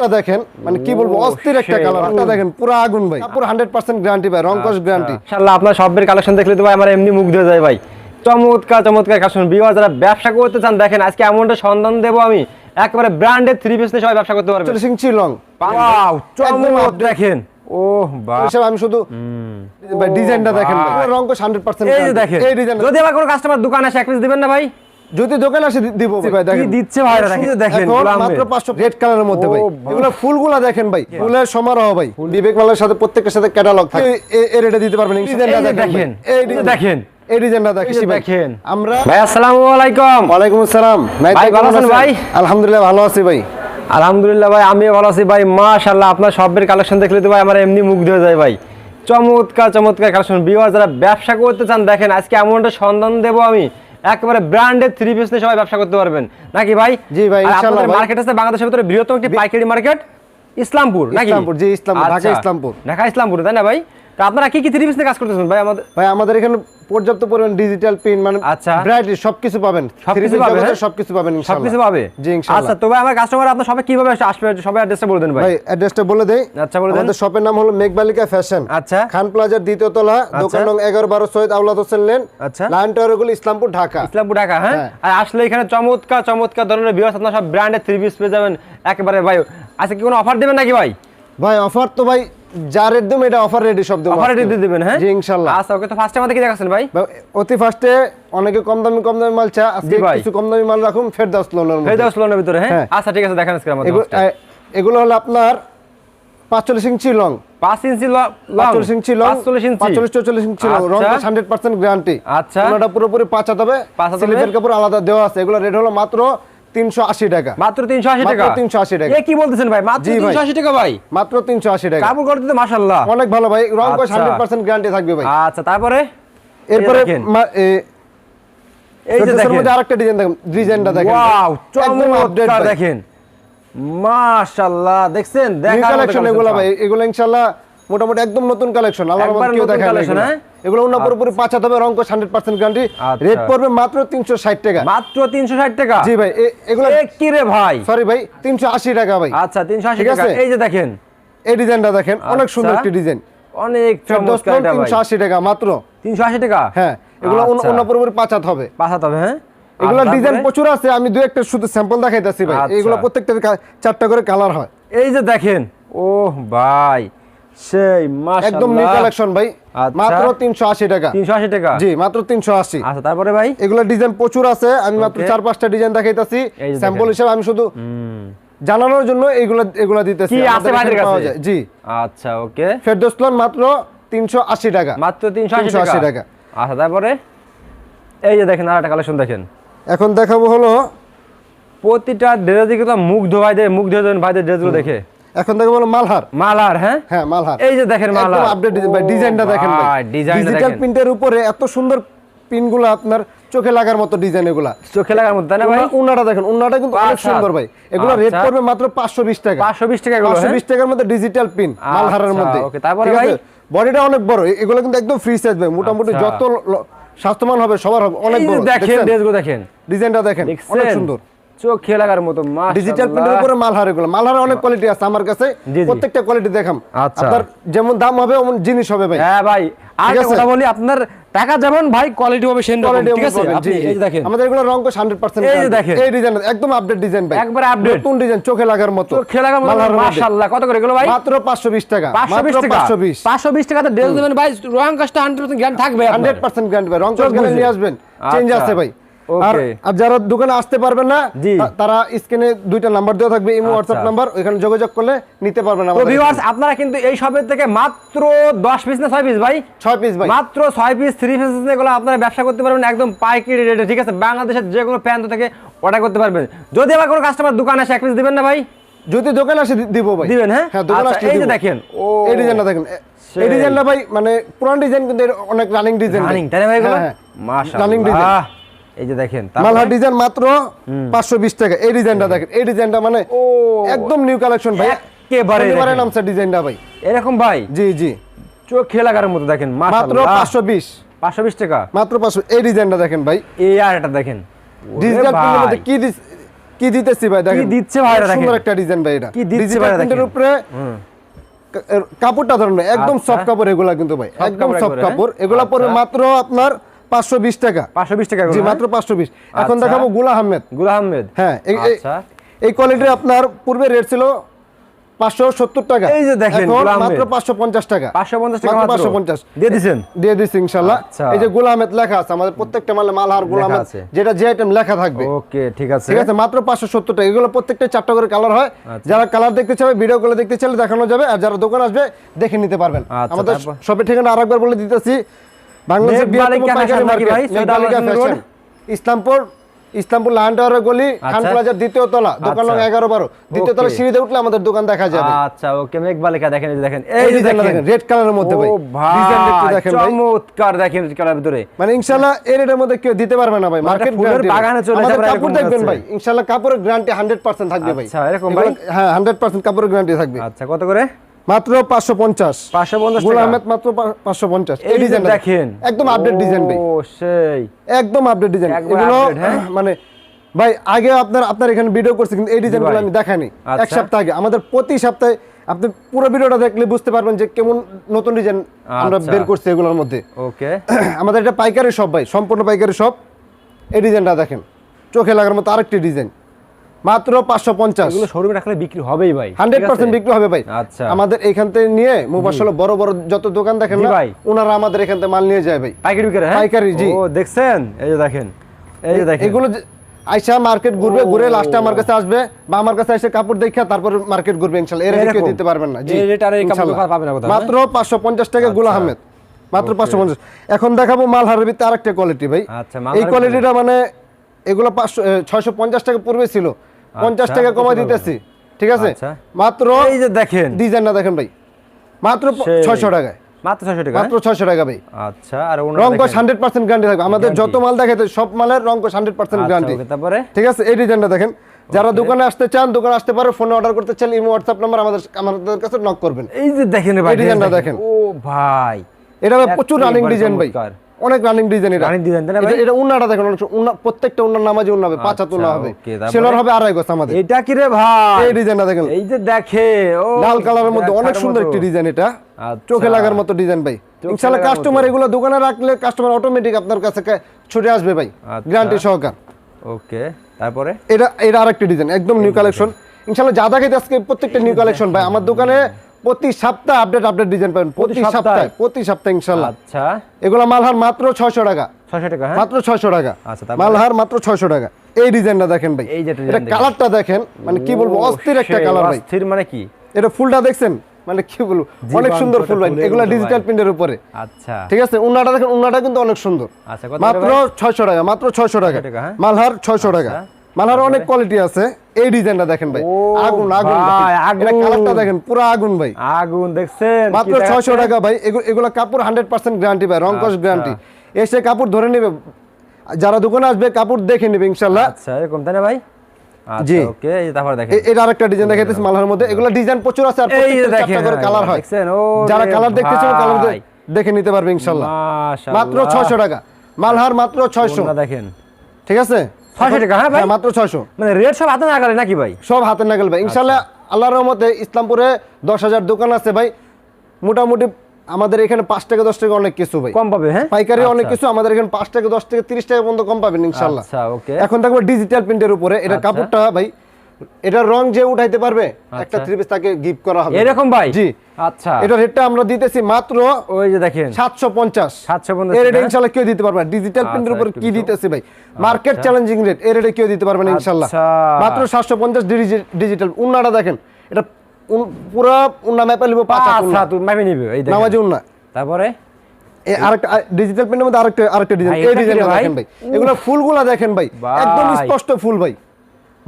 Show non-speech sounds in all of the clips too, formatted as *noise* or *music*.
টা দেখেন মানে কি বলব অস্থির একটা কালার দেখেন পুরো আগুন ভাই। পুরো হান্ড্রেড পার্সেন্ট গ্যারান্টি ভাই রংকশ গ্যারান্টি ইনশাআল্লাহ আপনার সবের কালেকশন দেখলে তো ভাই আমার এমনি মুগ্ধ হয়ে যায় ভাই। চমৎকার চমৎকার কালেকশন বিওয়ার যারা ব্যবসা করতে চান দেখেন আজকে এমনটা সন্ধান দেবো আমি। একেবারে ব্র্যান্ডেড থ্রি পিস সবাই ব্যবসা করতে পারবে। চলে সিং চিলং ওয়াও চমৎকার। দেখেন। ও বাহ। আমি শুধু ভাই ডিজাইনটা দেখেন রংকশ হান্ড্রেড পার্সেন্ট এই যে দেখেন। এই ডিজাইন যদি আবার কোনো কাস্টমার দোকানে আসে এক পিস দিবেন না ভাই? যদি দোকানে আসে দিব ভাই দেখেন। কি দিচ্ছে ভাইরা দেখেন। দেখেন মাত্র ভাই। পাঁচশো রেড কালারের মধ্যে ভাই। এগুলো ফুলগুলা দেখেন ভাই ফুলের সমারোহ ভাই। বিবেক মালের সাথে প্রত্যেকের সাথে ক্যাটালগ থাকে। এই রেটে দিতে পারবেন এই দেখেন এই এই দেখেন। এই ডিজাইনটা দেখেন এই দেখেন। আমরা ভাই আসসালামু আলাইকুম। ওয়ালাইকুম আসসালাম। ভাই, ভালো আছেন ভাই? আলহামদুলিল্লাহ ভালো আছি ভাই। আলহামদুলিল্লাহ ভাই আমিও ভালো আছি ভাই। মাশাআল্লাহ আপনার সবের কালেকশন দেখলে তো ভাই আমার এমনি মুগ্ধ হয়ে যায় ভাই। চমৎকার চমৎকার কালেকশন বিওয়ার যারা ব্যবসা করতে চান দেখেন আজকে এমনটা সন্ধান দেবো আমি। একেবারে ব্র্যান্ডেড থ্রি পিস নিয়ে সবাই ব্যবসা করতে পারবেন। নাকি ভাই? জি ভাই, ইনশাআল্লাহ মার্কেট আছে বাংলাদেশের ভিতরে বৃহত্তম একটি পাইকারি মার্কেট ইসলামপুর নাকি? ইসলামপুর, জি, ইসলামপুর, ঢাকা আচ্ছা, ইসলামপুর। ঢাকা ইসলামপুর তাই না ভাই? তা আপনারা কি কি থ্রি পিস নিয়ে কাজ করতেছেন? ভাই আমাদের ভাই আমাদের এখানে পর্যাপ্ত পরিমাণ ডিজিটাল প্রিন্ট মানে আচ্ছা। ভ্যারাইটি সবকিছু পাবেন। সবকিছু 3D পাবে, জগতের হ্যাঁ? সবকিছু পাবেন ইনশাআল্লাহ। সবকিছু পাবে? জি ইনশাআল্লাহ। আচ্ছা তো ভাই আমার কাস্টমার আপনার সবাই কীভাবে আসবে? সবাই অ্যাড্রেসটা বলে দেন ভাই। ভাই অ্যাড্রেসটা বলে দেই। আচ্ছা, বলে দেন। আমাদের শপের নাম হলো মেঘবালিকা ফ্যাশন আচ্ছা। খান প্লাজার দ্বিতীয় তলা দোকান নং এগারো বারো সৈয়দ আউলাদ হোসেন লেন। আচ্ছা। লাইন টাওয়ারগুলো ইসলামপুর ঢাকা। ইসলামপুর ঢাকা হ্যাঁ? হ্যাঁ। আর আসলে এখানে চমৎকার চমৎকার ধরনের ভিউয়ার্স আপনার সব ব্র্যান্ডের থ্রি পিস পেয়ে যাবেন। একেবারে ভাই আজকে কি কোনো অফার দেবেন নাকি ভাই? ভাই অফার তো ভাই যা রেট দেবো এটা অফার রেডি সব দেবো অফার আজকে। দিয়ে দিবেন হ্যাঁ? জি ইনশাআল্লাহ আচ্ছা ওকে তো ফার্স্ট আমাদের কি দেখাচ্ছেন ভাই? অতি ফার্স্টে অনেকে কম দামি কম দামি মাল চা আজকে কিছু কম দামি মাল রাখুন লোনের লোনের ভিতরে হ্যাঁ? হ্যাঁ। আচ্ছা ঠিক আছে দেখান আজকে আমাদের এগুলো হলো আপনার পাঁচচল্লিশ ইঞ্চি লং 5 ইঞ্চি লং পাঁচচল্লিশ ইঞ্চি লং 45 ইঞ্চি। পাঁচচল্লিশ চল্লিশ ইঞ্চি লং রং আচ্ছা। হান্ড্রেড পার্সেন্ট গ্যারান্টি আচ্ছা। ওনাটা পুরোপুরি পাঁচ হাত হবে। পাঁচ হাত। কাপড় আলাদা দেওয়া আছে। এগুলো রেট হলো মাত্র তিনশো আশি টাকা। মাত্র 380 টাকা? মাত্র 380 টাকা। এ কি বলতেছেন ভাই? মাত্র 380 টাকা ভাই? মাত্র তিনশো আশি টাকা। কাপড় করতে তো মাশাআল্লাহ। অনেক ভালো ভাই। রং আচ্ছা। হান্ড্রেড পার্সেন্ট গ্যারান্টি থাকবে ভাই। আচ্ছা তারপরে? এরপরে দেখেন। মা- এ- এই যে দেখেন। মধ্যে আরেকটা ডিজাইন দেখেন। ডিজাইনটা দেখেন ওয়াও চমৎকার দেখেন। মাশাআল্লাহ। দেখছেন? নিউ কালেকশন এগুলো ভাই। এগুলো ইনশাআল্লাহ মোটামুটি একদম নতুন কালেকশন রহমতে কেউ দেখায় না এগুলো। উন্না পুরোপুরি পাঁচ হাত হবে রং হান্ড্রেড পার্সেন্ট গ্যারান্টি আচ্ছা। রেট পড়বে মাত্র তিনশো ষাট টাকা। মাত্র 360 টাকা? জি ভাই এগুলো কি রে ভাই? সরি ভাই তিনশো আশি টাকা ভাই। আচ্ছা 380 ঠিক টাকা। এই যে দেখেন। এই ডিজাইনটা দেখেন অনেক সুন্দর আচ্ছা। একটি ডিজাইন। অনেক চমৎকার এটা ভাই। তিনশো আশি টাকা মাত্র। 380 টাকা? হ্যাঁ এগুলো উন- আচ্ছা। পুরোপুরি পাঁচ হাত হবে। পাঁচাতে হবে হ্যাঁ? এগুলো ডিজাইন প্রচুর আছে আমি দু একটা শুধু স্যাম্পল দেখাইতেছি ভাই। আচ্ছা। এগুলো প্রত্যেকটা চারটা করে কালার হয়। এই যে দেখেন ও ভাই সেই মাশাআল্লাহ। একদম নিউ কালেকশন ভাই। আচ্ছা। মাত্র তিনশো আশি টাকা। 380 টাকা? জি মাত্র তিনশো আশি। আচ্ছা তারপরে ভাই? এগুলো ডিজাইন প্রচুর আছে। আমি মাত্র. চার পাঁচটা ডিজাইন দেখাইতাছি। স্যাম্পল হিসেবে আমি শুধু জানানোর জন্য এইগুলো এগুলো দিতেছি। কি আছে ভাইদের কাছে? জি। আচ্ছা ওকে। ফেরদৌসলান মাত্র তিনশো আশি টাকা। মাত্র 380 380 টাকা। আচ্ছা তারপরে? এই যে দেখেন আরেকটা কালেকশন দেখেন। এখন দেখাবো হলো প্রতিটা ড্রেস দিকে তো মুগ্ধ ভাইদের মুগ্ধ হয়ে যাবেন ভাইদের ড্রেসগুলো দেখে। এখন দেখাবো হলো মালহার। মালার হ্যাঁ? হ্যাঁ মালহার। এই যে দেখেন মালার আপডেট ভাই ডিজাইনটা দেখেন ভাই। ডিজাইনটা ডিজিটাল প্রিন্টের উপরে এত সুন্দর পিনগুলো আপনার চোখে লাগার মতো ডিজাইন এগুলা। চোখে লাগার তাই না ভাই? উন্নাটা দেখেন উন্নাটা কিন্তু অনেক আচ্ছা। সুন্দর ভাই। এগুলো রেট আচ্ছা। পড়বে মাত্র পাঁচশো বিশ টাকা। 520 টাকা এগুলো, পাঁচশো হ্যাঁ? বিশ টাকার মধ্যে ডিজিটাল পিন মালহারের আচ্ছা, মধ্যে। okay, তারপরে ভাই? বডিটা অনেক বড়। এগুলো কিন্তু একদম ফ্রি সাইজ ভাই। মোটামুটি আচ্ছা। যত স্বাস্থ্যবান হবে সবার হবে। অনেক বড়। দেখেন ড্রেসগুলো দেখেন। ডিজাইনটা দেখেন অনেক সুন্দর। চোখে লাগার মতো ডিজিটাল প্রিন্টের উপরে মালহার এগুলো মালহার অনেক কোয়ালিটি আছে আমার কাছে। প্রত্যেকটা কোয়ালিটি দেখাম। আচ্ছা। আপনার যেমন দাম হবে এমন জিনিস হবে ভাই। হ্যাঁ ভাই আর? কথা বলি আপনার টাকা যেমন ভাই কোয়ালিটি হবে সেন কোয়ালিটি ঠিক আছে? আপনি এই যে দেখেন। আমাদের এগুলো রং 100% এই যে দেখেন। এই ডিজাইন একদম আপডেট ডিজাইন ভাই। একবারে update। নতুন ডিজাইন চোখে লাগার মতো। চোখে লাগার মতো মাশাআল্লাহ। কত করে এগুলো ভাই? মাত্র 520 টাকা। মাত্র টাকা। 520 520 টাকাতে ড্রেস দেবেন ভাই রং কাজটা 100% গ্যারান্টি থাকবে আপনার। 100% গ্যারান্টি ভাই। রং কাজ নিয়ে আসবেন। চেঞ্জ আচ্ছা। আছে ভাই. আর যারা দোকানে আসতে পারবেন না তারা স্ক্রিনে দুইটা নাম্বার দেওয়া থাকবে ইমো হোয়াটসঅ্যাপ আচ্ছা। নাম্বার ওখানে যোগাযোগ করলে নিতে পারবেন তো ভিউয়ার্স আপনারা কিন্তু এই শপের থেকে মাত্র 10 পিস না 6 পিস ভাই? 6 পিস ভাই। মাত্র 6 পিস 3 পিস এগুলো আপনারা ব্যবসা করতে পারবেন একদম পাইকারি রেটে ঠিক আছে? বাংলাদেশের যে কোনো প্রান্ত থেকে অর্ডার করতে পারবেন। যদি আবার কোনো কাস্টমার দোকানে আসে এক পিস দিবেন না ভাই? যদি দোকানে আসে দিব ভাই। দিবেন, হ্যাঁ? হ্যাঁ দোকানে আচ্ছা, আসলে এই যে দেখেন, ও। এই ডিজাইনটা দেখেন। এই ডিজাইনটা ভাই মানে পুরান ডিজাইন কিন্তু এর অনেক রানিং ডিজাইন রানিং তাই না ভাই এগুলো? হ্যাঁ মাশাআল্লাহ। রানিং ডিজাইন এই যে দেখেন তারপরে- ডিজাইন মাত্র 520 টাকা। এই ডিজাইনটা দেখেন এই ডিজাইনটা মানে একদম নিউ কালেকশন ভাই। একেবারে একেবারে নামছে ডিজাইনটা ভাই। এরকম ভাই? জি জি। চোখে লাগার মতো দেখেন মাত্র মাত্র 520 520 টাকা? মাত্র 500 এই ডিজাইনটা দেখেন ভাই। এই আর এটা দেখেন। ডিজিটাল প্রিন্টের মধ্যে কি কি দিতেছি ভাই দেখেন। দিচ্ছে ভাই সুন্দর একটা ডিজাইন ভাই এটা। কি দিচ্ছে ডিজিটাল ভাই দেখেন। উপরে কাপড়টা ধরেন একদম আচ্ছা। সফট কাপড় এগুলা কিন্তু ভাই একদম কাপড় সফট কাপড় হ্যাঁ? এগুলা পরে আচ্ছা। মাত্র আপনার পাঁচশো বিশ টাকা পাঁচশো বিশ টাকা জি মাত্র হ্যাঁ? পাঁচশো বিশ এখন আচ্ছা। দেখাবো গুলা আহমেদগুলা আহমেদ হ্যাঁ আচ্ছা। এই কোয়ালিটির আপনার পূর্বে রেট ছিল পাঁচশো সত্তর টাকা এই যে দেখেন। মাত্র পাঁচশো পঞ্চাশ টাকা 550 টাকা মাত্র মাত্র? পাঁচশো পঞ্চাশ দিয়ে দিছেন? দিয়ে দিচ্ছি ইনশাল্লাহ আচ্ছা। এই যে লেখা আছে আমাদের প্রত্যেকটা মালে মালহার যেটা যে আইটেম লেখা থাকবে ওকে ঠিক আছে ঠিক আছে মাত্র পাঁচশো সত্তর টাকা এগুলো প্রত্যেকটা চারটা করে কালার হয় আচ্ছা। যারা কালার দেখতে চাবে ভিডিও করে দেখতে চাইলে দেখানো যাবে আর যারা দোকান আসবে দেখে নিতে পারবেন আমাদের? শপের ঠিকানা আরেকবার বলে দিতেছি মেঘবালিকা রোড? ইসলামপুর ইসলামপুর লায়ন টাওয়ারের গলি খান আচ্ছা। প্লাজার দ্বিতীয় তলা দোকান নং আচ্ছা। এগারো বারো। দ্বিতীয় তলা সিঁড়িতে উঠলে আমাদের দোকান দেখা যাবে। আচ্ছা ওকে মেঘ বালিকা দেখেন এই যে দেখেন এই দেখেন। রেড কালারের মধ্যে ভাই। দেখেন ভাই। চমৎকার দেখেন কালার ভিতরে। মানে ইনশাআল্লাহ এর রেটের মধ্যে কেউ দিতে পারবে না ভাই মার্কেট ফুলের বাগানে চলে যাবে কাপড় দেখবেন ভাই ইনশাআল্লাহ কাপড়ের গ্যারান্টি 100% থাকবে ভাই। আচ্ছা, এরকম ভাই? হ্যাঁ 100% কাপড়ের গ্যারান্টি থাকবে। আচ্ছা কত করে? মাত্র 550 550 গুল টাকা। আহমেদ মাত্র 550 এই ডিজাইনটা দেখেন। একদম আপডেট ডিজাইন ভাই। ও সেই। একদম আপডেট ডিজাইন এগুলো হ্যাঁ? *clears throat* মানে ভাই আগে আপনার আপনার এখানে ভিডিও করছি কিন্তু এই ডিজাইনগুলো আমি দেখাইনি। এক আচ্ছা। সপ্তাহ আগে। আমাদের প্রতি সপ্তাহে আপনি পুরো ভিডিওটা দেখলে বুঝতে পারবেন যে কেমন নতুন ডিজাইন আমরা আচ্ছা। বের করছি এগুলোর মধ্যে। ওকে। *clears throat* আমাদের এটা পাইকারি শপ ভাই। সম্পূর্ণ পাইকারি শপ এই ডিজাইনটা দেখেন। চোখে লাগার মতো আরেকটি ডিজাইন মাত্র পাঁচশো পঞ্চাশ। এগুলো শোরুমে রাখলে বিক্রি হবেই ভাই। হান্ড্রেড পার্সেন্ট বিক্রি হবে ভাই। আচ্ছা। আমাদের এখান থেকে নিয়ে মুবাসল বড় বড় যত দোকান দেখেন না ভাই। ওনারা আমাদের এখান থেকে মাল নিয়ে যায় ভাই। পাইকারি বিক্রি হ্যাঁ? পাইকারি, জি। ও দেখছেন? এই যে দেখেন। এই যে দেখেন। এগুলো আইসা মার্কেট ঘুরবে ঘুরে লাস্টে আমার কাছে আসবে বা আমার কাছে এসে কাপড় দেখে তারপর মার্কেট ঘুরবে ইনশাল্লাহ। এর কেউ দিতে পারবেন না জি। মাত্র পাঁচশো পঞ্চাশ টাকা গুল আহমেদ। মাত্র পাঁচশো পঞ্চাশ। এখন দেখাবো মালহারের ভিতরে আরেকটা কোয়ালিটি ভাই। আচ্ছা, এই কোয়ালিটিটা মানে এগুলো পাঁচশো ছয়শো পঞ্চাশ টাকা পূর্বে ছিল। পঞ্চাশ টাকা কমাই দিতেছি। ঠিক আছে? আচ্ছা। মাত্র এই যে দেখেন। ডিজাইনটা দেখেন ভাই। মাত্র। ছয়শো টাকায়। মাত্র 600 টাকা মাত্র ছয়শো টাকা ভাই? আচ্ছা আর হান্ড্রেড পার্সেন্ট গ্যারান্টি থাকবে। আমাদের যত মাল দেখাতে সব মালের রং কস হান্ড্রেড পার্সেন্ট আচ্ছা, গ্যারান্টি তারপরে? ঠিক আছে? এই ডিজাইনটা দেখেন। যারা দোকানে আসতে চান দোকানে আসতে পারে ফোনে অর্ডার করতে চান ইমো হোয়াটসঅ্যাপ নাম্বার আমাদের আমাদের কাছে নক করবেন। এই যে দেখেন ভাই ডিজাইনটা দেখেন। ও ভাই। এটা প্রচুর রানিং ডিজাইন ভাই। অনেক রানিং ডিজাইন এটা design, তাই না ভাই? এটা- উন্নাটা দেখেন অনেক উন্না প্রত্যেকটা উন্নার নামাজে উন্না হবে। পাঁচ আচ্ছা, হবে? সেলার হবে আড়াই গজ আমাদের। এটা কি রে ভাই? এই ডিজাইনটা দেখেন। এই যে দেখে ও লাল কালারের মধ্যে অনেক সুন্দর। একটি ডিজাইন এটা। আচ্ছা। চোখে লাগার মতো ডিজাইন ভাই। ইনশাআল্লাহ কাস্টমার। এগুলো দোকানে রাখলে কাস্টমার অটোমেটিক আপনার কাছে ছুটে আসবে ভাই। আচ্ছা। গ্যারান্টি সহকার। ওকে তারপরে? এটা এটা আরেকটা ডিজাইন একদম নিউ কালেকশন ইনশাআল্লাহ যা দেখাইতে আজকে প্রত্যেকটা নিউ কালেকশন ভাই। আমার দোকানে প্রতি সপ্তাহে আপডেট আপডেট ডিজাইন পাবেন। প্রতি সপ্তাহে? প্রতি সপ্তাহে ইনশাআল্লাহ আচ্ছা। এগুলো মালহার মাত্র ছয়শো টাকা। 600 টাকা হ্যাঁ? মাত্র ছয়শো টাকা। আচ্ছা? মালহার মাত্র ছয়শো টাকা। এই ডিজাইনটা দেখেন ভাই। এই এটা কালারটা দেখেন মানে কি বলব অস্থির একটা কালার ভাই। অস্থির মানে কি? এটা ফুলটা দেখছেন? মানে কি বলব অনেক সুন্দর ফুল ভাই। এগুলো ডিজিটাল প্রিন্টের উপরে। আচ্ছা। ঠিক আছে? উন্নাটা দেখেন উন্নাটা কিন্তু অনেক সুন্দর। আচ্ছা মাত্র ছয়শো টাকা মাত্র ছয়শো টাকা। টাকা, হ্যাঁ? মালহার ছয়শো টাকা। আচ্ছা। মালহার অনেক কোয়ালিটি আছে। এই ডিজাইনটা দেখেন ভাই। আগুন আগুন ভাই, আগুন। এটা কালারটা দেখেন পুরো আগুন ভাই। আগুন দেখছেন? মাত্র দেখাচ্ছে? ছয়শো টাকা ভাই। এগুলো কাপড় হান্ড্রেড পার্সেন্ট গ্যারান্টি ভাই রং কস আচ্ছা। গ্যারান্টি এসে কাপড় ধরে নেবে। যারা দোকানে আসবে কাপড় দেখে নেবে ইনশাল্লাহ। আচ্ছা এরকম তাই না ভাই? আচ্ছা জি। ওকে এই তারপর দেখেন। এটা আরেকটা ডিজাইন দেখাইতেছি মালহার মধ্যে। এগুলো ডিজাইন প্রচুর আছে আর প্রত্যেকটা দেখেন, চারটা করে কালার হয়? যারা কালার দেখতে চান কালার দেখে নিতে পারবে ইনশাল্লাহ। মাত্র ছয়শো টাকা। মালহার মাত্র ছয়শো। ওনা দেখেন? ঠিক আছে? 600 টাকা, হ্যাঁ ভাই? মাত্র ছয়শো। মানে রেট সব হাতে নাকি ভাই? সব হাতে নাগাল ভাই। ইনশাল্লাহ আল্লাহর রহমতে ইসলামপুরে দশ হাজার দোকান আছে ভাই। মোটামুটি আমাদের এখানে পাঁচ টাকা দশ টাকা অনেক কিছু ভাই। কম পাবে হ্যাঁ? পাইকারি অনেক আচ্ছা। কিছু আমাদের এখানে পাঁচ টাকা দশ টাকা তিরিশ টাকা পর্যন্ত কম পাবেন ইনশাল্লাহ আচ্ছা এখন থাকবে ডিজিটাল প্রিন্টের উপরে। এটা আচ্ছা। কাপড়টা ভাই এটার রং যে উঠাইতে পারবে একটা থ্রি পিস তাকে গিফট করা হবে। এরকম ভাই? জি। আচ্ছা। এটা রেটটা আমরা দিতেছি মাত্র ওই যে দেখেন। সাতশো পঞ্চাশ। 750 এর রেটে টাকা? ইনশাল্লাহ কেউ দিতে পারবে না। ডিজিটাল প্রিন্টের আচ্ছা, উপর কি দিতো। দিতেছে ভাই? মার্কেট চ্যালেঞ্জিং রেট এর রেটে কেউ দিতে পারবে না ইনশাল্লাহ। আচ্ছা। মাত্র সাতশো পঞ্চাশ ডিজিটাল উন্নাটা দেখেন এটা পুরো উন্না ম্যাপে লিবো পাঁচ হাত। আচ্ছা তুমি মাপে নিবে এই দেখেন। নামাজি উন্না। তারপরে? আরেকটা ডিজিটাল প্রিন্টের মধ্যে আরেকটা আরেকটা ডিজাইন এই ডিজাইনটা দেখেন ভাই। এগুলো ফুলগুলা দেখেন ভাই। একদম স্পষ্ট ফুল ভাই।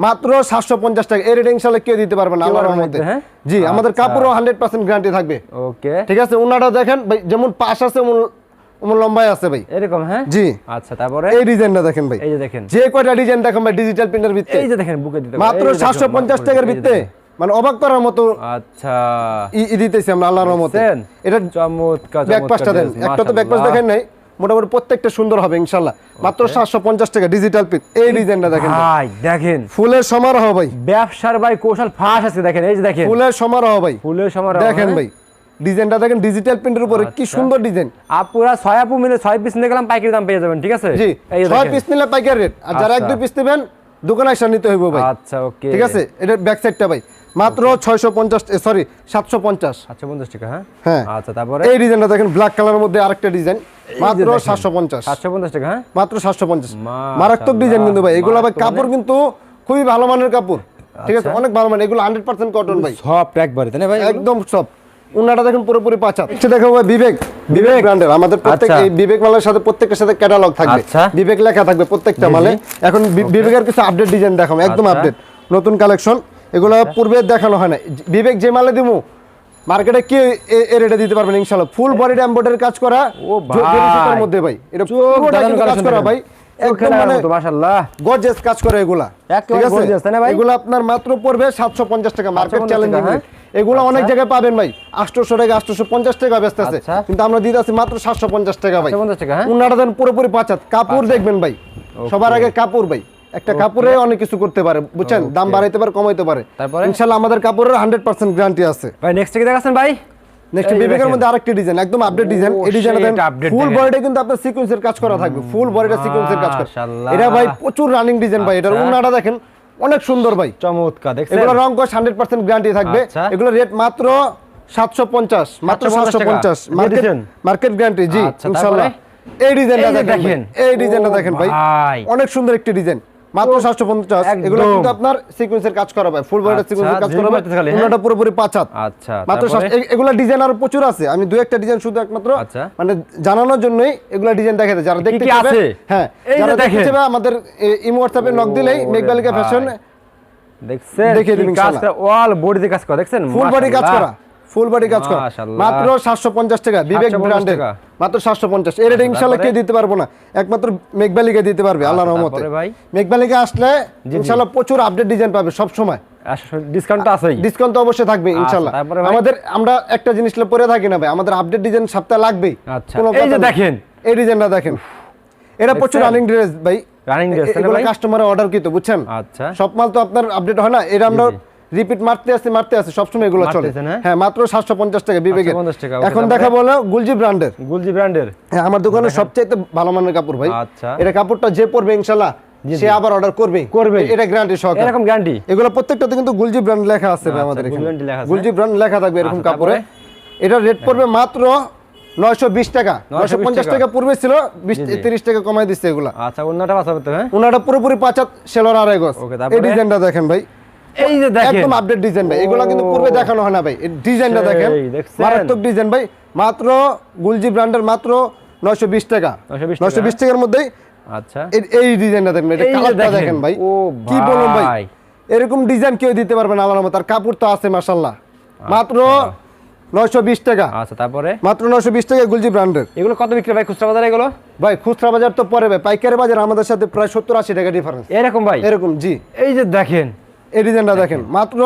মাত্র সাতশো পঞ্চাশ টাকা। এর রেটে ইনশাল্লাহ কেউ দিতে পারবে না আল্লাহর দিতে, হ্যাঁ? জি আমাদের আচ্ছা। কাপড়ও হান্ড্রেড পার্সেন্ট গ্যারান্টি থাকবে। ওকে। ঠিক আছে উন্নাটা দেখেন ভাই যেমন পাশ আছে অমন- অমন লম্বাই আছে ভাই। এরকম হ্যাঁ? জি। আচ্ছা তারপরে? এই ডিজাইনটা দেখেন ভাই। এই যে দেখেন। যে কয়টা ডিজাইন দেখেন ভাই ডিজিটাল প্রিন্টার এই যে দেখেন বুকে দিতে মাত্র টাকার মানে অবাক করার মতো আচ্ছা। ই দিতেছি আমরা আল্লাহর রহমতে। এটা চমৎকার ব্যাক দেন। একটা তো ব্যাক পাশ দেখেন নাই। মোটামুটি প্রত্যেকটা সুন্দর হবে ইনশাল্লাহ। মাত্র সাতশো পঞ্চাশ টাকা ডিজিটাল পিস এই ডিজাইনটা দেখেন। ভাই। দেখেন। ফুলের সমারোহ ভাই। ব্যবসার ভাই কৌশল ফাঁস আছে দেখেন এই যে দেখেন। ফুলের সমারোহ ভাই। ফুলের সময় দেখেন ভাই। ডিজাইনটা দেখেন ডিজিটাল প্রিন্টের উপরে। কি আচ্ছা। সুন্দর ডিজাইন। আপুরা ছয় আপু মিলে ছয় পিস নিয়ে গেলাম পাইকারি দাম পেয়ে যাবেন ঠিক আছে? জি। ছয় পিস নিলে পাইকার রেট আর যারা এক আচ্ছা। দুই পিস নেবেন দোকানে এসে নিতে হইব ভাই। আচ্ছা ওকে। ঠিক আছে? এটা ব্যাক সাইডটা ভাই। মাত্র ছয়শো পঞ্চাশ সরি সাতশো পঞ্চাশ। আচ্ছা পঞ্চাশ টাকা হ্যাঁ? হ্যাঁ। আচ্ছা তারপরে? এই ডিজাইনটা দেখেন ব্ল্যাক কালারের মধ্যে আরেকটা ডিজাইন মাত্র দেখেন। সাতশো পঞ্চাশ। সাতশো পঞ্চাশ টাকা হ্যাঁ? মাত্র সাতশো পঞ্চাশ। মাশাআল্লাহ, মারাত্মক ডিজাইন কিন্তু ভাই এগুলো ভাই কাপড় কিন্তু খুবই ভালো মানের কাপড়। ঠিক আছে? আচ্ছা। অনেক ভালো এগুলো হান্ড্রেড পার্সেন্ট কটন ভাই। একবারে তাই না ভাই একদম সব উনাটা দেখেন পুরোপুরি পাঁচা এটা দেখো ভাই বিবেক। বিবেক? ব্র্যান্ডের আমাদের প্রত্যেক আচ্ছা। এই বিবেক মালের সাথে প্রত্যেকের সাথে ক্যাটালগ থাকবে। আচ্ছা। বিবেক লেখা থাকবে প্রত্যেকটা। মালে। এখন বিবেকের কিছু আপডেট ডিজাইন দেখাবো একদম। আপডেট নতুন কালেকশন এগুলো পূর্বে দেখানো হয় না বিবেক যে মালে দিমু মার্কেটে কি এ- রেটে দিতে পারবেন ইনশাআল্লাহ? ফুল বডি এমব্রয়ডারি কাজ করা ও ভাই। মধ্যে ভাই। এটা চোখ পুরোটা কিন্তু কাজ করা ভাই। একদম মানে মাশাআল্লাহ। গর্জিয়াস কাজ করে এগুলা। ঠিক আছে? gorgeous, তাই না ভাই? এগুলো আপনার মাত্র পড়বে 750 টাকা। মার্কেট 750 চ্যালেঞ্জিং টাকা, হ্যাঁ? এগুলো অনেক আচ্ছা। জায়গায় পাবেন ভাই। 800 টাকা 850 টাকা আছে। আচ্ছা। কিন্তু আমরা দিতে আছি মাত্র 750 টাকা ভাই। 750 টাকা, হ্যাঁ? দেন পুরোপুরি পাঁচাত। কাপড় দেখবেন ভাই। সবার আগে কাপড় ভাই। একটা কাপড়ে অনেক কিছু করতে পারে বুঝছেন? দাম বাড়াইতে পারে কমাইতে পারে। তারপরে? ইনশাআল্লাহ আমাদের কাপড়ের 100% গ্যারান্টি আছে। ভাই নেক্সট কি দেখাচ্ছেন ভাই? নেক্সট বিবেকের মধ্যে আরেকটি ডিজাইন একদম আপডেট ডিজাইন এই ডিজাইনটা ফুল বডিটা কিন্তু আপনার সিকোয়েন্সের কাজ করা থাকবে ফুল বডিটা সিকোয়েন্সের কাজ করা। এটা ভাই প্রচুর রানিং ডিজাইন ভাই এটার আচ্ছা। উন্নাটা দেখেন অনেক সুন্দর ভাই। চমৎকার দেখছেন? এগুলো রং কস হান্ড্রেড পার্সেন্ট গ্যারান্টি থাকবে। আচ্ছা। এগুলো রেট মাত্র সাতশো পঞ্চাশ মাত্র 750 সাতশো পঞ্চাশ। মার্কেট মার্কেট গ্যারান্টি জি আচ্ছা, ইনশাল্লাহ। এই ডিজাইনটা দেখেন এই ডিজাইনটা দেখেন ভাই। অনেক সুন্দর একটি ডিজাইন মাত্র সাতশো পঞ্চাশ একদম। এগুলো কিন্তু আপনার সিকোয়েন্সের কাজ করা ভাই ফুল বডিটা আচ্ছা, সিকোয়েন্সের কাজ করা ভাই খালি, হ্যাঁ? পুরোপুরি পাঁচ হাত আচ্ছা মাত্র? এগুলা ডিজাইন আরও প্রচুর আছে আমি একটা ডিজাইন শুধু একমাত্র আচ্ছা। মানে জানানোর জন্যই এগুলা ডিজাইন দেখাতে যারা দেখতে হ্যাঁ যারা দেখতে। আমাদের ইমো হোয়াটসঅ্যাপে নক দিলেই মেঘবালিকা। ফ্যাশন দেখছেন দেখিয়ে কি দিন কাজ ইনশাআল্লাহ। করা বডিতে কাজ করা দেখছেন ফুল বডি কাজ করা ফুল বডি কাজ করা। মাত্র সাতশো পঞ্চাশ টাকা বিবেক 750 ব্র্যান্ডের মাত্র সাতশো পঞ্চাশ। এর রেট ইনশাল্লাহ কে দিতে পারব না। একমাত্র মেঘবালিকে দিতে পারবে আল্লাহ আচ্ছা, রহমতে? মেঘবালিকে আসলে জি। ইনশাল্লাহ প্রচুর আপডেট ডিজাইন পাবে সব সময় ডিসকাউন্ট তো আছেই। ডিসকাউন্ট তো অবশ্যই থাকবে ইনশাল্লাহ আমাদের আমরা একটা জিনিস পরে থাকি না ভাই আমাদের আপডেট ডিজাইন সপ্তাহে লাগবেই। আচ্ছা, এই যে দেখেন। এই ডিজাইনটা দেখেন। এটা প্রচুর দেখছেন? রানিং ড্রেস ভাই এগুলো ভাই? অর্ডার বুঝছেন? আচ্ছা। সব মাল তো আপনার আপডেট হয় না। এটা আমরা রিপিট মারতে আসছি মারতে আসছি সবসময় এগুলো চলে। হ্যাঁ? হ্যাঁ মাত্র সাতশো পঞ্চাশ টাকা বিবেকের। 750 টাকা, এখন দেখা বলো গুলজি ব্র্যান্ডের। গুলজি ব্র্যান্ডের। হ্যাঁ আমার দোকানে সবচাইতে ভালো মানের কাপড় ভাই। আচ্ছা। এটা কাপড়টা যে পরবে ইনশাল্লাহ সে আবার অর্ডার করবে। করবেই। এটা গ্যারান্টি সহকারে। এরকম গ্যারান্টি এগুলো প্রত্যেকটাতে কিন্তু গুলজি ব্র্যান্ড লেখা আছে ভাই আচ্ছা, আমাদের এখানে। গুলজি ব্র্যান্ড লেখা থাকবে এরকম আচ্ছা, কাপড়ে এটা রেট পড়বে মাত্র নয়শো বিশ টাকা। নয়শো পঞ্চাশ টাকা। পূর্বে ছিল বিশ জি, জি। তিরিশ টাকা কমাই দিচ্ছে এগুলা। আচ্ছা অন্যটা বাঁচাবে হ্যাঁ? ওনাটা পুরোপুরি পাঁচাত সেলোর আড়াই গজ এই ডিজাইনটা দেখেন ভাই। এই যে দেখেন। একদম আপডেট ডিজাইন ভাই। এগুলো কিন্তু পূর্বে দেখানো হয় না ভাই। ডিজাইনটা দেখেন। মারাত্মক ডিজাইন ভাই। মাত্র গুলজি ব্র্যান্ডের মাত্র নয়শো বিশ টাকা। 920 টাকা, টাকার মধ্যেই আচ্ছা। এই- ডিজাইনটা দেখেন এটা কালারটা দেখেন। ভাই। কি বলুন ভাই। এরকম ডিজাইন কেউ দিতে পারবে না আল্লাহর মতো আর কাপড় তো আছে মাশাল্লাহ মাত্র নয়শো বিশ টাকা। আচ্ছা তারপরে? মাত্র নয়শো বিশ টাকা গুলজি ব্র্যান্ডের এগুলো কত বিক্রি ভাই? খুচরা বাজারে এগুলো? ভাই খুচরা বাজার তো পরে ভাই। পাইকারি বাজার আমাদের সাথে প্রায় সত্তর আশি টাকা ডিফারেন্স এরকম ভাই? এরকম জি। এই যে দেখেন। এই ডিজাইনটা দেখেন মাত্র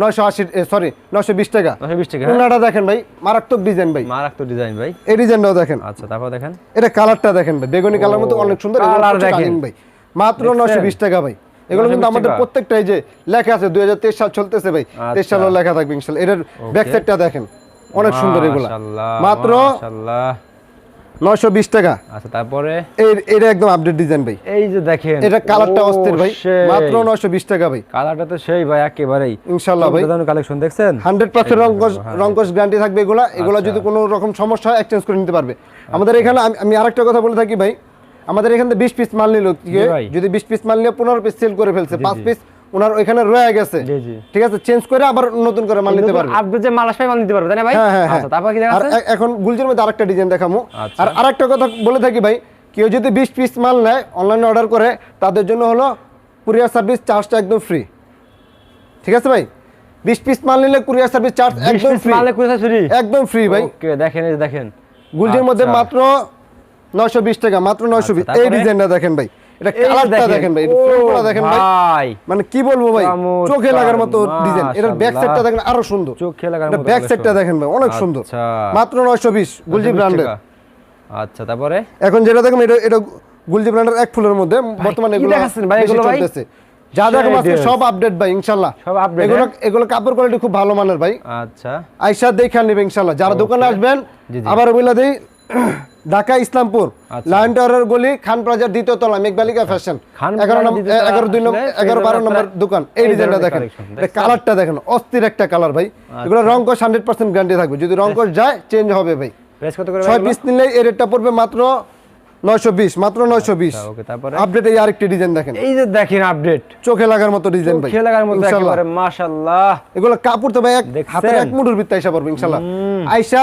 নয়শো আশি সরি নয়শো বিশ টাকা। বিশ টাকা হ্যাঁ? দেখেন ভাই মারাত্মক ডিজাইন ভাই। তো ডিজাইন ভাই। এই ডিজাইনটাও দেখেন। আচ্ছা তারপর দেখেন। এটা কালারটা দেখেন ভাই বেগুনি কালার মতো অনেক সুন্দর কালার দেখেন। ভাই। মাত্র? নয়শো বিশ টাকা ভাই। এগুলো কিন্তু আমাদের প্রত্যেকটাই যে লেখা আছে দুই হাজার তেইশ সাল চলতেছে ভাই। তেইশ আচ্ছা। সালেও লেখা থাকবে ইনশাল্লাহ। এটার ব্যাক সাইডটা দেখেন অনেক সুন্দর এগুলো। মাত্র মাশাআল্লাহ। নয়শো বিশ টাকা। আচ্ছা তারপরে? এই এটা একদম আপডেট ডিজাইন ভাই। এই যে দেখেন এটা কালারটা অস্থির ভাই মাত্র মাত্র নয়শো বিশ টাকা ভাই। কালারটা তো সেই ভাই একেবারেই। ইনশাল্লাহ ভাই। কালেকশন দেখছেন? হান্ড্রেড পার্সেন্ট রঙ্কশ রঙ্কশ গ্যারান্টি থাকবে এগুলা। এগুলা যদি কোনো রকম সমস্যা হয় এক্সচেঞ্জ করে নিতে পারবে। আমাদের এখানে আমি- আরেকটা কথা বলে থাকি ভাই। আমাদের এখানে বিশ পিস মাল নিল। যদি বিশ পিস মাল নিয়ে পনেরো পিস সেল করে ফেলছে পাঁচ পিস ওনার ওইখানে রয়ে গেছে। জি, জি। ঠিক আছে চেঞ্জ করে আবার নতুন করে মাল নিতে পারবে। আপনি যে মাল আসবে মাল নিতে পারবে তাই না ভাই? হ্যাঁ হ্যাঁ হ্যাঁ। আচ্ছা তারপর কি দেখাচ্ছে? এ- এখন গুলজির মধ্যে আরেকটা ডিজাইন দেখামু। আচ্ছা। আর আরেকটা কথা বলে থাকি ভাই কেউ যদি বিশ পিস মাল নেয় অনলাইনে অর্ডার করে তাদের জন্য হলো কুরিয়ার সার্ভিস চার্জটা একদম ফ্রি ঠিক আছে ভাই? বিশ পিস মাল নিলে কুরিয়ার সার্ভিস চার্জ একদম ফ্রি মালে কুড়ি ফ্রি একদম ফ্রি ভাই। ওকে দেখেন এই দেখেন। গুলজির মধ্যে আচ্ছা। মাত্র নয়শো বিশ টাকা মাত্র নয়শো বিশ। আচ্ছা, এই? ডিজাইনটা দেখেন ভাই। এটা কালারটা দেখেন। ভাই ও দেখেন ভাই। ভাই। মানে কি বলব ভাই চোখে লাগার মতো ডিজাইন এটার ব্যাক সাইডটা দেখেন আরও সুন্দর। চোখে লাগার মতো ব্যাক সাইডটা দেখেন ভাই অনেক সুন্দর। আচ্ছা। মাত্র নয়শো বিশ গুলজি ব্র্যান্ডের আচ্ছা তারপরে? এখন যেটা দেখুন এটা এটা গুলজি ব্র্যান্ডের এক ফুলের মধ্যে বর্তমানে এগুলো দেখাচ্ছেন ভাই এগুলো ভাই? যা আজকে সব আপডেট ভাই সব এগুলো হ্যাঁ? এগুলো কাপড় কোয়ালিটি খুব ভালো মানের ভাই। আচ্ছা। আইসা দেখে নেবে ইনশাল্লাহ যারা দোকানে আসবেন। আবার বলে দিই ঢাকা ইসলামপুর আচ্ছা। লায়ন টাওয়ারের গলি খান প্লাজার দ্বিতীয় তলা মেঘবালিকা ফ্যাশন। এগারো এগারো দুই নম্বর এগারো বারো নম্বর দোকান। এই ডিজাইনটা দেখেন? কালারটা দেখেন অস্থির একটা কালার ভাই। এগুলো রং কস হান্ড্রেড পার্সেন্ট গ্যারান্টি থাকবে। যদি রং কস যায় চেঞ্জ হবে ভাই। ছয় পিস নিলে এই রেটটা পড়বে মাত্র নয়শো বিশ মাত্র নয়শো বিশ। আপডেট এই আরেকটি ডিজাইন দেখেন। এই যে দেখেন আপডেট চোখে লাগার মতো ডিজাইন ভাই। খেয়ে লাগার মতো একেবারে মাশাআল্লাহ এগুলো কাপড় তো ভাই এক দেখছেন? হাতের এক মুঠোর ভিত্তি আইসা পড়বে ইনশাল্লাহ। আইসা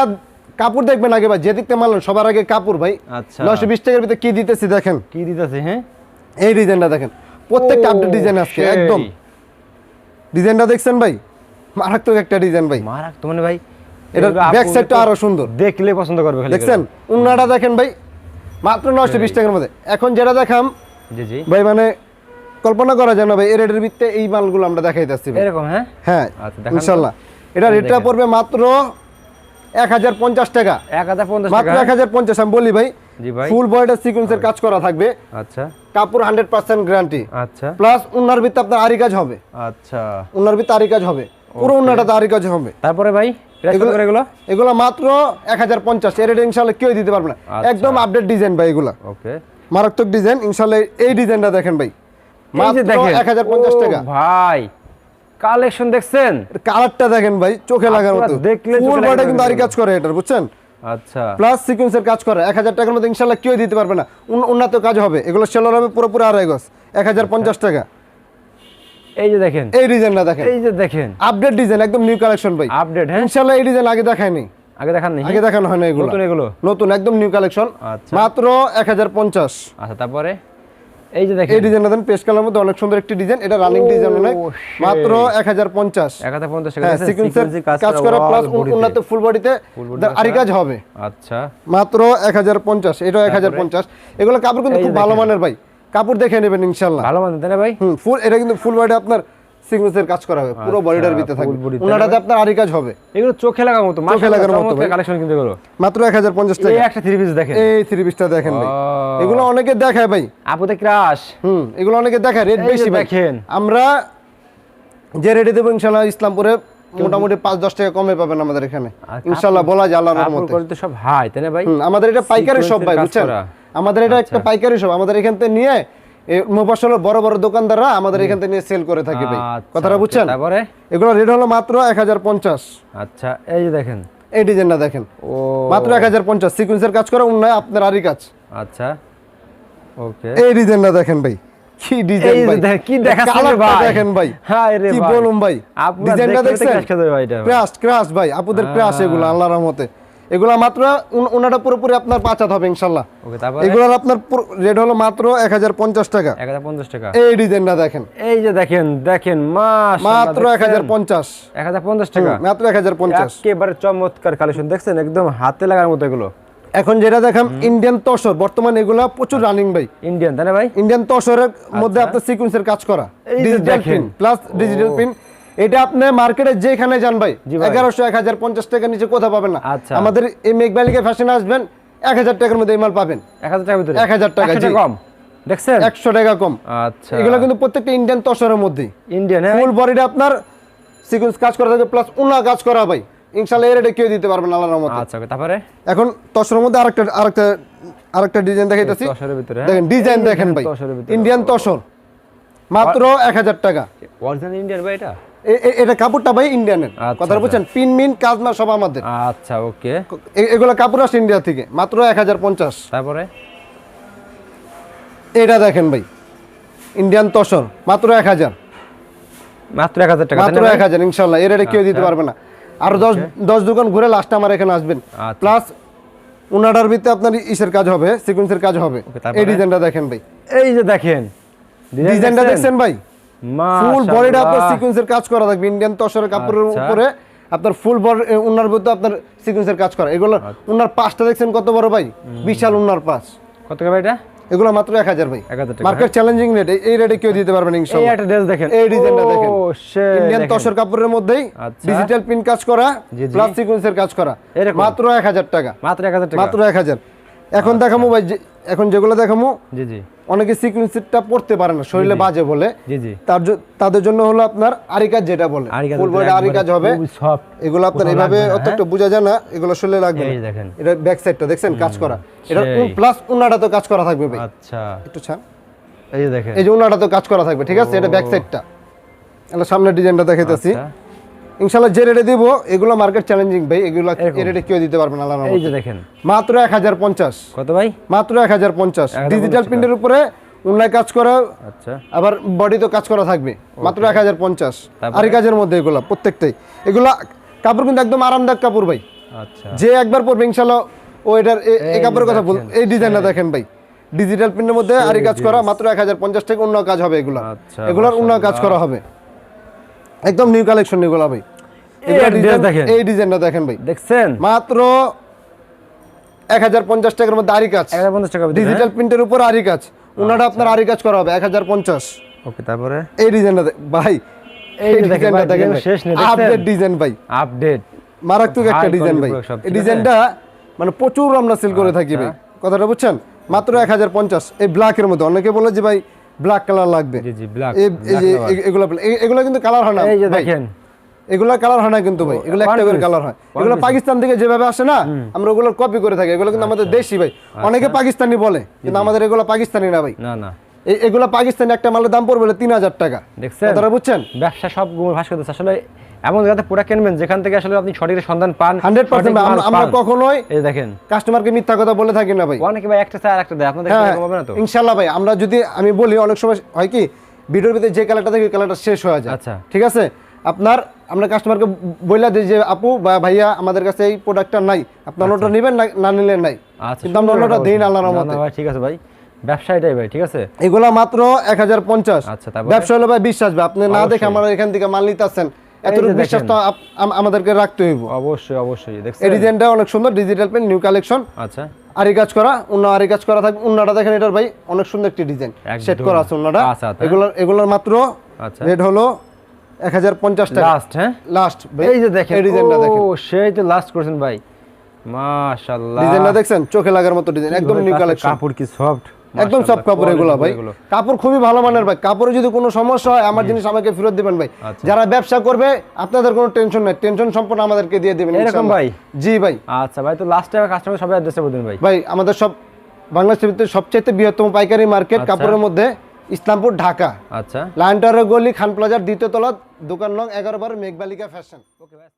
কাপড় দেখবেন আগে ভাই যে দিকতে মারলেন সবার আগে কাপড় ভাই। আচ্ছা। নয়শো বিশ টাকার ভিতরে কি দিতেছি দেখেন? কি দিতেছে হ্যাঁ? এই ডিজাইনটা দেখেন। প্রত্যেকটা আপডেট ডিজাইন আজকে একদম। ডিজাইনটা দেখছেন ভাই? মারাত্মক একটা ডিজাইন ভাই। তো মানে ভাই এগুলো ব্যাক সাইডটা আরও সুন্দর। দেখলে পছন্দ করবে খালি দেখছেন? উন্নাটা দেখেন ভাই মাত্র নয়শো বিশ টাকার মধ্যে। এখন যেটা দেখাম জি জি। ভাই মানে কল্পনা করা যায় না ভাই এর রেটের ভিত্তিতে এই মালগুলো আমরা দেখাইতেছি। এরকম হ্যাঁ? হ্যাঁ আচ্ছা, দেখান তো। ইনশাল্লাহ। এটা রেটটা পড়বে মাত্র এক হাজার পঞ্চাশ টাকা। এক হাজার পঞ্চাশ মাত্র এক হাজার পঞ্চাশ আমি বলি ভাই জি ভাই। ফুল সিকোয়েন্সের কাজ করা থাকবে। আচ্ছা। কাপড় হান্ড্রেড পার্সেন্ট গ্যারান্টি আচ্ছা। প্লাস ভিত্তে আপনার আরি কাজ হবে। আচ্ছা। ভিত্তে আরি কাজ হবে। পুরো উন্নাটাতে আরি কাজ হবে। তারপরে ভাই এগুলো- এগুলো? এগুলো মাত্র এক হাজার পঞ্চাশ। এর রেট ইনশাল্লাহ কেউ দিতে পারবে না। আচ্ছা। একদম আপডেট ডিজাইন ভাই এগুলা। ওকে মারাত্মক ডিজাইন ইনশাল্লাহ এই ডিজাইনটা দেখেন ভাই। মাত্র দেখেন। এক হাজার পঞ্চাশ টাকা। ভাই কালেকশন দেখছেন? কালারটা দেখেন ভাই চোখে লাগার মতো। দেখলে ফুল বডি কিন্তু আরি কাজ করে এটার বুঝছেন? আচ্ছা। প্লাস সিকোয়েন্সের কাজ করে। এক হাজার টাকার মধ্যে ইনশাল্লাহ কেউ দিতে পারবে না। উন্নত কাজ হবে। এগুলো সেলার হবে পুরোপুরি আড়াই গজ। এক হাজার পঞ্চাশ টাকা। এই যে দেখেন। এই ডিজাইনটা দেখেন। এই যে দেখেন। আপডেট ডিজাইন একদম নিউ কালেকশন ভাই। আপডেট হ্যাঁ। ইনশাল্লাহ এই ডিজাইন আগে দেখায়নি। আগে দেখান নি আগে দেখানো হয় না এগুলো। নতুন এগুলো? নতুন একদম নিউ কালেকশন আচ্ছা। মাত্র এক হাজার পঞ্চাশ। আচ্ছা তারপরে? এই যে দেখেন। এই ডিজাইনটা দেন পেস্ট কালার মধ্যে অনেক সুন্দর একটি ডিজাইন। এটা রানিং ডিজাইন অনেক মাত্র এক হাজার পঞ্চাশ। এক হাজার পঞ্চাশ টাকা সিকোয়েন্সের কাজ করা প্লাস উন্নত ফুল বডিতে আরি কাজ হবে। আচ্ছা। মাত্র এক হাজার পঞ্চাশ এটাও এক হাজার পঞ্চাশ। এগুলো কাপড় কিন্তু খুব ভালো মানের ভাই। কাপড় দেখে নেবেন ইনশাল্লাহ ভালো মানে তাই না ভাই? হুম ফুল এটা কিন্তু ফুল বডি আপনার সিকোয়েন্সের কাজ করা হবে পুরো আচ্ছা, বডিটার ভিতরে থাকবে। ওনাটাতে আপনার আরি কাজ হবে। এগুলো চোখে লাগার মতো চোখে লাগার মতো কালেকশন কিন্তু এগুলো। মাত্র এক হাজার পঞ্চাশ এই টাকা। একটা থ্রি পিস দেখেন। এই থ্রি পিসটা দেখেন ভাই। এগুলো অনেকে দেখায় ভাই। আপুতে ক্রাশ হুম এগুলো অনেকে দেখায় রেট বেশি দেখেন। আমরা যে রেটে দেবো ইনশাল্লাহ ইসলামপুরে মোটামুটি পাঁচ দশ টাকা কমে পাবেন আমাদের এখানে। আর ইনশাল্লাহ বলা যায় আল্লাহর কোয়ালিটি সব হাই তাই না ভাই? আমাদের এটা পাইকারি সব ভাই বুঝছেন? আমাদের এটা একটা আচ্ছা। পাইকারি সব আমাদের এখান থেকে নিয়ে এই বড় বড় দোকানদাররা আমাদের এখান থেকে সেল করে থাকে ভাই। আচ্ছা, কথাটা বুঝছেন? তারপরে? এগুলো রেট হলো মাত্র এক হাজার পঞ্চাশ। আচ্ছা এই যে দেখেন। এই ডিজাইনটা দেখেন। ও। মাত্র এক হাজার পঞ্চাশ। সিকুয়েন্সের কাজ করা উন্নয় আপনার আরই কাজ। আচ্ছা ওকে। এই ডিজাইনটা দেখেন ভাই। কি ডিজাইন ভাই। কি দেখাচ্ছেন ভাই? দেখেন ভাই। হায় রে কি। বলুন ভাই। ডিজাইনটা দেখছেন। ক্রাশ ক্রাশ ভাই আপুদের ক্রাশ এগুলো আল্লাহর রহমতে। এগুলো মাত্র উনাটা পুরোপুরি আপনার পাঁচাত হবে ইনশাল্লাহ। এগুলোর আপনার রেট হলো মাত্র এক হাজার পঞ্চাশ টাকা। এক হাজার পঞ্চাশ টাকা। এই ডিজাইনটা দেখেন। এই যে দেখেন দেখেন মাত্র এক হাজার পঞ্চাশ। এক হাজার পঞ্চাশ টাকা। মাত্র এক হাজার পঞ্চাশ। একেবারে চমৎকার কালেকশন দেখছেন? একদম হাতে লাগার মতো এগুলো। এখন যেটা দেখাম ইন্ডিয়ান তসর বর্তমানে এগুলা প্রচুর রানিং ভাই। ইন্ডিয়ান তাই না ভাই? ইন্ডিয়ান তসরের মধ্যে আপনার সিকুয়েন্সের কাজ করা। Digital. Pin plus digital pin এটা আপনি মার্কেটে যেখানে যান ভাই এগারোশো এক হাজার পঞ্চাশ টাকার নিচে কোথাও পাবেন না। আচ্ছা। আমাদের এই মেঘবালিকা ফ্যাশনে আসবেন এক হাজার টাকার মধ্যে এই মাল পাবেন। এক হাজার টাকার ভিতরে? 1000 টাকা, একশো কম? দেখছেন? একশো টাকা কম। আচ্ছা। এগুলো কিন্তু প্রত্যেকটা ইন্ডিয়ান তসরের মধ্যেই ইন্ডিয়ান ফুল বডিটা আপনার সিকুয়েন্স কাজ করা থাকে প্লাস উনা কাজ করা ভাই। ইনশাল্লাহ এর কেউ দিতে পারবেন আল্লাহর রহমতে। আচ্ছা তারপরে? এখন তসরের মধ্যে আরেকটা আরেকটা আরেকটা ডিজাইন দেখাইতেছি। তসরের ভিতরে হ্যাঁ? দেখেন ডিজাইন দেখেন ভাই। ইন্ডিয়ান তসর। মাত্র এক হাজার টাকা। অরিজিনাল ইন্ডিয়ান ভাই এটা? এটা কাপড়টা ভাই ইন্ডিয়ানের আচ্ছা, কথা বুঝছেন? পিন মিন কাজমা সব আমাদের। আচ্ছা ওকে। এগুলো কাপড় আসে ইন্ডিয়া থেকে মাত্র এক হাজার পঞ্চাশ। তারপরে? এটা দেখেন ভাই ইন্ডিয়ান তসর মাত্র এক হাজার। মাত্র এক হাজার টাকা মাত্র এক হাজার ইনশাল্লাহ এর রেটে কেউ দিতে আচ্ছা। পারবে না। আর দশ দশ দোকান ঘুরে লাস্ট আমার এখানে আসবেন। আচ্ছা। প্লাস উনাডার ভিতরে আপনার ইসের কাজ হবে সিকুয়েন্সের কাজ হবে। এই ডিজাইনটা দেখেন ভাই। এই যে দেখেন। ডিজাইনটা দেখছেন ভাই? ফুল। বডিটা আপনার সিকুয়েন্সের কাজ করা থাকবে। ইন্ডিয়ান তসরের কাপড়ের আচ্ছা। উপরে আপনার ফুল বডি উনার ভিতরে আপনার সিকুয়েন্সের কাজ করা। এগুলো আচ্ছা। উনার পাঁচটা দেখছেন কত বড় ভাই? বিশাল উনার পাঁচ। কত টাকা ভাই এটা? এগুলো মাত্র এক হাজার ভাই। 1000 টাকা, মার্কেট চ্যালেঞ্জিং রেট এই রেটে কেউ দিতে পারবেন এই একটা ড্রেস দেখেন। এই ডিজাইনটা ও, দেখেন। ইন্ডিয়ান দেখেন। তসর কাপড়ের মধ্যেই আচ্ছা। ডিজিটাল প্রিন্ট কাজ করা। প্লাস সিকুয়েন্সের কাজ করা। মাত্র এক হাজার টাকা। মাত্র এক হাজার টাকা। মাত্র এক হাজার। এখন দেখামো ভাই এখন যেগুলো দেখামো জি জি। অনেকে সিকুয়েন্সিটা পড়তে পারে না শরীরে বাজে বলে। জি জি। তার তাদের জন্য হলো আপনার আরিকাজ যেটা বলে। ফুল বডি আরিকাজ হবে। সফট এগুলো আপনার এইভাবে লাগবে না, অত একটা বোঝা যায় না এগুলো শরীরে লাগবে এই দেখেন। এটা ব্যাক সাইডটা দেখছেন? কাজ করা। এটা। প্লাস উন্নাটা তো কাজ করা থাকবে ভাই। আচ্ছা। একটু ছাড়। এই যে দেখেন। এই যে উন্নাটা তো কাজ করা থাকবে ঠিক আছে? এটা ব্যাক সাইডটা এটা সামনের ডিজাইনটা দেখাইতেছি। ইনশাআল্লাহ যে রেটে দিব এগুলো মার্কেট চ্যালেঞ্জিং ভাই এগুলো এই রেটে কেউ দিতে পারবে না আল্লাহর এই যে দেখেন। মাত্র এক হাজার পঞ্চাশ। কত ভাই? মাত্র এক হাজার পঞ্চাশ। 1050 ডিজিটাল প্রিন্টের উপরে উন্নয় কাজ করা আচ্ছা। আবার বডি তো কাজ করা থাকবে। মাত্র এক হাজার পঞ্চাশ। আর কাজের মধ্যে এগুলো প্রত্যেকটাই। এগুলা কাপড় কিন্তু একদম আরামদায়ক কাপড় ভাই। আচ্ছা। যে একবার পরবে ইনশাল্লাহ ও এটার এই কাপড়ের কথা বল এই ডিজাইনটা দেখেন ভাই। ডিজিটাল প্রিন্টের মধ্যে আরি কাজ করা মাত্র এক হাজার পঞ্চাশ টাকা অন্য কাজ হবে এগুলো। আচ্ছা, এগুলোর অন্য কাজ করা হবে। একদম নিউ কালেকশন এগুলো ভাই এই ডিজাইনটা দেখেন ভাই। দেখছেন? মাত্র এক হাজার পঞ্চাশ টাকার মধ্যে আরি কাজ। এক পঞ্চাশ টাকা ডিজিটাল প্রিন্টের উপর আরি কাজ। ওনাটা আপনার আরি কাজ করা হবে এক হাজার পঞ্চাশ। ওকে তারপরে? এই ডিজাইনটা ভাই এই যে দেখেন শেষ নেই? আপডেট ডিজাইন ভাই। আপডেট মারাত্মক একটা ডিজাইন ভাই। এই ডিজাইনটা মানে প্রচুর আমরা সেল করে থাকি ভাই। কথাটা বুঝছেন? মাত্র এক হাজার পঞ্চাশ। এই ব্ল্যাকের মধ্যে। অনেকে বলে যে ভাই ব্ল্যাক কালার লাগবে। জি জি ব্ল্যাক এই যে এগুলা এগুলো কিন্তু কালার হয় না এই যে দেখেন। এগুলো কালার হয় না কিন্তু ভাই। এগুলো একটা করে কালার হয়। এগুলা পাকিস্তান থেকে যেভাবে আসে না আমরা ওগুলোর কপি করে থাকি। এগুলো কিন্তু আমাদের আচ্ছা। দেশি ভাই। অনেকে পাকিস্তানি বলে কিন্তু আমাদের এগুলো পাকিস্তানি না ভাই। না না। এগুলো পাকিস্তানি একটা মালের দাম পড়বে তিন হাজার টাকা। দেখছেন? তারা বুঝছেন? ব্যবসা সব ভাস করতেছে। আসলে এমন জায়গাতে প্রোডাক্ট কিনবেন যেখান থেকে আসলে আপনি সঠিক সন্ধান পান হান্ড্রেড পার্সেন্ট আমরা কখনোই এই দেখেন। কাস্টমারকে মিথ্যা কথা বলে থাকি না ভাই। অনেকে ভাই একটা চায় একটা দেয় আপনাদের হ্যাঁ হবে না তো? ইনশাল্লাহ ভাই আমরা যদি আমি বলি অনেক সময় হয় কি ভিডিওর ভিতরে যে কালারটা থাকে কালারটা শেষ হয়ে যায়। আচ্ছা। ঠিক আছে? আপনার আমরা কাস্টমারকে বললা দিই যে আপু বা ভাইয়া আমাদের কাছে এই প্রোডাক্টটা নাই। আপনার ওটা নেবেন না- নিলে নাই? আচ্ছা কিন্তু আমরা অন্যটা দিই না। আল্লাহর রহমতে। ঠিক আছে ভাই। ব্যবসা এটাই ভাই ঠিক আছে? এগুলা মাত্র এক হাজার পঞ্চাশ। আচ্ছা? ব্যবসা হলো ভাই বিশ্বাস ভাই আপনি না দেখে। আমরা এখান থেকে মাল নিতে এতটুকু বিশ্বাস তো আমাদেরকে রাখতে হইব। অবশ্যই অবশ্যই এই ডিজাইনটা অনেক সুন্দর ডিজিটাল পেন নিউ কালেকশন আচ্ছা। আরি কাজ করা অন্য আরি কাজ করা থাকবে। অন্যটা দেখেন এটার ভাই অনেক সুন্দর একটি ডিজাইন। সেট করা আছে অন্যটা আচ্ছা, আচ্ছা। এগুলোর এগুলোর মাত্র আচ্ছা। রেট হলো এক হাজার পঞ্চাশ টাকা। লাস্ট হ্যাঁ? লাস্ট এই যে দেখেন এই ডিজাইনটা দেখেন। ও সেই তো লাস্ট করেছেন ভাই। মাশাআল্লাহ। ডিজাইনটা দেখছেন? চোখে লাগার মতো ডিজাইন একদম নিউ কালেকশন কাপড় কি সফট একদম সব কাপড় এগুলো ভাই। কাপড় খুবই ভালো মানের ভাই। কাপড়ে যদি কোনো সমস্যা হয় আমার জিনিস আমাকে ফেরত দিবেন ভাই। আচ্ছা। যারা ব্যবসা করবে আপনাদের কোনো টেনশন নাই। টেনশন সম্পূর্ণ আমাদেরকে দিয়ে দিবেন এরকম ভাই? জি ভাই। আচ্ছা ভাই তো লাস্ট টাইম কাস্টমার সবাই অ্যাড্রেসে বলবেন ভাই। ভাই আমাদের সব বাংলাদেশের ভিতরে সবচেয়ে বৃহত্তম পাইকারি মার্কেট আচ্ছা। কাপড়ের মধ্যে ইসলামপুর ঢাকা। আচ্ছা। লায়ন টাওয়ারের গলি খান প্লাজার দ্বিতীয় তলা দোকান নং এগারো বার মেঘবালিকা ফ্যাশন ওকে ভাই